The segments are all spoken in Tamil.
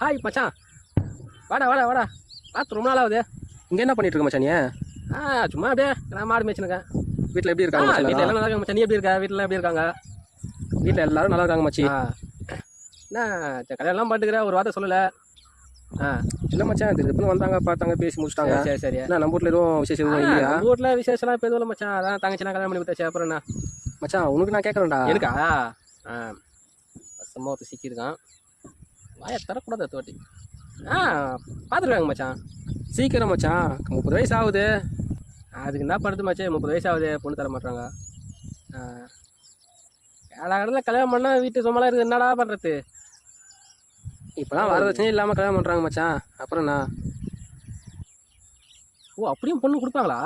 ஹாய் மச்சான் வாடா வாடா வாடா. பார்த்து ரொம்ப நாள் ஆகுது இங்கே என்ன பண்ணிட்டு இருக்க மச்சான் நீ? ஆ சும்மா அப்படியே நான் மாடு மேய்ச்சினுக்கேன். வீட்டில் எப்படி இருக்காங்க வீட்டில்? எல்லாம் நல்லா இருக்காங்க மச்சான் நீ எப்படி இருக்க? வீட்டில் எப்படி இருக்காங்க? வீட்டில் எல்லாரும் நல்லா இருக்காங்க மச்சி. என்ன கல்யாணம்லாம் பண்ணிட்டுக்கிற ஒரு வார்த்தை சொல்லலை. ஆ இல்லை மச்சான் திருப்பி வந்தாங்க பார்த்தாங்க பேசி முடிச்சிட்டாங்க. சரி சரி என்ன நம்ம வீட்டில் எதுவும் விசேஷம் எதுவும் இல்லையா? வீட்டில் விசேஷம்லாம் இப்போ எதுவும் மச்சான் அதான் தங்கச்சிலாம் கல்யாணம் பண்ணி விட்டாச்சு அப்புறம் என்ன? மச்சான் உனக்கு நான் கேட்குறேன்டா. இருக்கா ஆ. பசமாக ஒருத்தர் சிக்கியிருக்கான். வாயை தரக்கூடாது அடுத்த வாட்டி. ஆ பார்த்துருக்காங்க மச்சான். சீக்கிரம் மச்சான். முப்பது வயசு ஆகுது. அதுக்கு என்ன பண்ணுறது மச்சான். முப்பது வயசு ஆகுது. பொண்ணு தர மாட்டாங்க காலகட்டத்தில் கல்யாணம் பண்ணால் வீட்டு சும்மாலாம் இருக்குது. என்னடா பண்ணுறது இப்போலாம் வரதட்சணையும் இல்லாமல் கல்யாணம் பண்ணுறாங்க மச்சான். அப்புறம் என்ன? ஓ அப்படியும் பொண்ணு கொடுப்பாங்களா?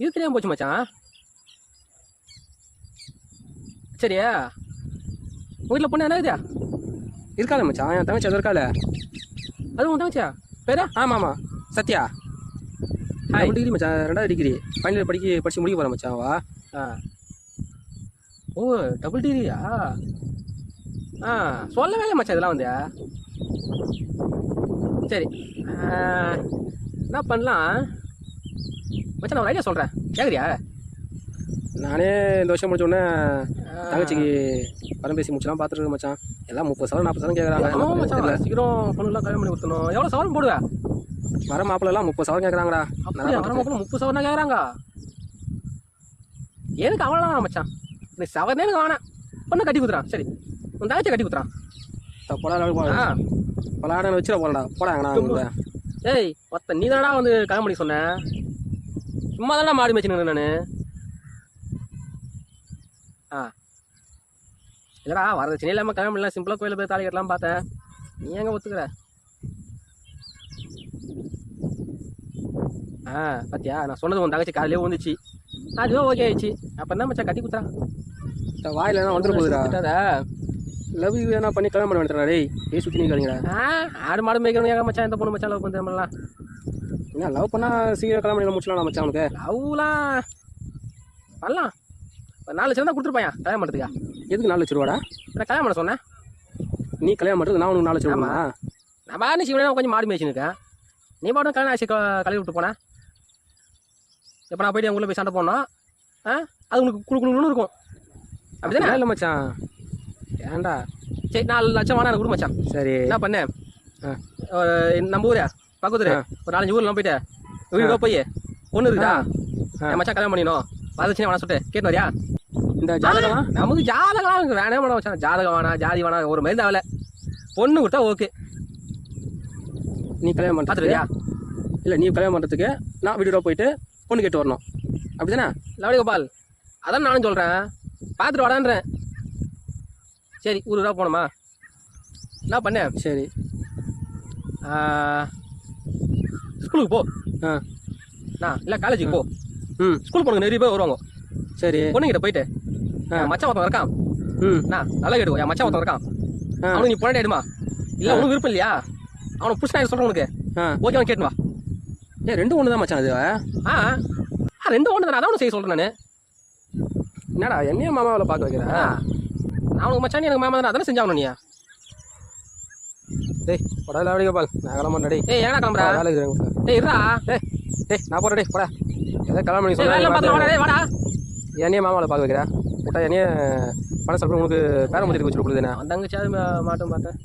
இது தெரியாமல் போச்சு மச்சான்? சரியா? வீட்டில் பொண்ணு என்ன இதுயா இருக்காளே மச்சான். என் தங்கச்சி அது இருக்காளே. அது உன் தங்கச்சியா? பேரா? ஆமாம் ஆமாம் சத்யா. டபுள் டிகிரி மச்சான் ரெண்டாவது டிகிரி ஃபைனல் படிக்க படிச்சு முடிக்க போகிறேன் மச்சான் வா. ஆ. ஓ டபுள் டிகிரியா ஆ? சொல்லவே இல்லை மச்சான் இதெல்லாம் வந்து. சரி. என்ன பண்ணலாம்? மச்சான் நான் ஒரு ஐடியா சொல்கிறேன் கேட்குறியா நானே இந்த வருஷம் முடிச்ச உடனே தங்கச்சிக்கு பணம் பேசி முடிச்சலாம் பார்த்துட்டு மச்சான். எல்லாம் முப்பது சவரம் நாற்பது சவரம் கேட்குறாங்க சீக்கிரம் பொண்ணுலாம் கல்யாணம் பண்ணி கொடுத்தணும் எவ்வளோ சவரம் போடுவேன் வர மாப்பிள்ள எல்லாம் முப்பது சவரம் கேட்குறாங்கடா வர மக்களும் முப்பது சவரம் கேட்குறாங்க எனக்கு அவ்வளோதான் மச்சான்? நீ சவரனே எனக்கு வேணாம் பொண்ணு கட்டி குத்துறான் சரி. உன் தங்கச்சி கட்டி குத்துறான் போடா ஆ. பலாடனை வச்சிட போடா போடாங்கண்ணா ஏய் ஒத்த நீ தானடா வந்து கல்யாணம் பண்ணி சொன்ன. சும்மா தானடா மாடி மேய்ச்சின்னு நான். ஆ. இல்லடா வரதட்சணை இல்லாமல் கல்யாணம் பண்ணலாம் சிம்பிளாக கோயிலில் போய் தாலி கட்டலாம் பார்த்தேன். நீ எங்கே ஒத்துக்கிற? ஆ பாத்தியா நான் சொன்னது உன் தங்கச்சி காலையிலே வந்துச்சு அதுவே ஓகே ஆயிடுச்சு. அப்போ என்ன மச்சான் கட்டி குத்துறான்? வாயில என்ன வந்துட போகுதுடா. லவ் யூ என்ன பண்ணி கல்யாணம் பண்ண வேண்டியடா டேய். ஏய் சுற்றி நிற்காதீங்கடா ஆ ஆடு மாடு மேய்க்கிறவங்க ஏங்க மச்சான் இந்த பொண்ணு மச்சான் லவ் பண்ணி நம்மளாம்? என்ன லவ் பண்ணா சீக்கிரம் கல்யாணம் பண்ணி முடிச்சலாம் மச்சான் உனக்கு. லவ்லாம் பண்ணலாம். நாலு லட்சம் தான் கொடுத்துருப்பாயா? கல்யாணம் பண்ணுறதுக்கா எதுக்கு நாலு லட்ச ரூபாடா? நான் கல்யாணம் பண்ண சொன்னேன் நீ கல்யாணம் பண்ணுறது நான் உனக்கு நாலு லட்ச ரூபா நான் பாரு சிவனே கொஞ்சம் மாடி மேய்ச்சின்னு இருக்கேன். நீ பாட்டும் கல்யாணம் ஆச்சு கழுவி விட்டு போனேன் இப்போ நான் போயிட்டு உங்களை போய் சண்டை போடணும்? ஆ? அது உனக்கு குழு குழுன்னு இருக்கும். அப்படிதானே? இல்லை மச்சான். ஏன்டா? சரி நாலு லட்சம் வேணா எனக்கு கொடு மச்சான். சரி. என்ன பண்ணேன் நம்ம ஊரே? பக்கத்து. ஒரு நாலஞ்சு ஊர்லாம் போயிட்டு வீடு போய். பொண்ணு இருக்குதா? மச்சான் கல்யாணம் பண்ணினோம் வரதட்சணை வேணா சொல்லிட்டு கேட்டு வரியா? இந்த ஜாதகம் நமக்கு ஜாதகம் எனக்கு வேணே வேணாம் மச்சான் ஜாதகம் வேணாம் ஜாதி வேணாம் ஒரு மாதிரி தேவையில்ல பொண்ணு கொடுத்தா ஓகே. நீ கல்யாணம் பார்த்துருக்கியா இல்லை நீ கல்யாணம் பண்ணுறதுக்கு நான் வீடியோ போயிட்டு பொண்ணு கேட்டு வரணும். அப்படிதானே? லவடி கோபால் அதான் நானும் சொல்கிறேன் பார்த்துட்டு வாடான்றேன். சரி ஊருக்கு ரூபா போகணுமா? என்ன பண்ணேன் சரி. ஸ்கூலுக்கு போ. ஆ. நான் இல்லை காலேஜுக்கு போ. ம். ஸ்கூல் பொண்ணுங்க நிறைய பேர் வருவாங்க. சரி. பொண்ணுங்கிட்ட போயிட்டு மச்சான் ஒருத்தன் இருக்கான். ம். நான் நல்லா கேடு என் மச்சான் ஒருத்தன் இருக்கான். அவனுக்கு நீ பொண்ணு எடுமா? இல்லை உனக்கு விருப்பம் இல்லையா? அவனை புடிச்சு சொல்கிறேன் உனக்கு. ஓகே அவன் கேட்டு வா. ஏ ரெண்டும் ஒன்று தான் மச்சான் அது ஆ. ஆ ரெண்டு ஒன்று தான் அதான் ஒன்று செய்ய சொல்கிறேன் நான். என்னடா என்னையும் மாமாவில் பார்க்க வைக்கிற? நான் உனக்கு மச்சான் நீ எனக்கு மாமா தானே அதானே செஞ்சாகணும் நீ? டேய் போடா இல்லை அப்படியே பால் நான் கிளம்ப மாட்டேன் டேய் ஏய் ஏன்னா கிளம்புறா வேலை இருக்குது ஏய் இருடா. டேய் டேய் நான் போகிறேன் டேய் போடா. பண்ணி ஏய் வேலை பார்த்து வாடா டேய் என்னையே மாமாவில் பார்க்க வைக்கிறா? விட்டா என்னையே பணம் சாப்பிட்டு உனக்கு பேரம் முடிச்சு வச்சு கொடுக்குதுண்ணே அவன் தங்கச்சி அது மாட்டும் பார்த்தேன்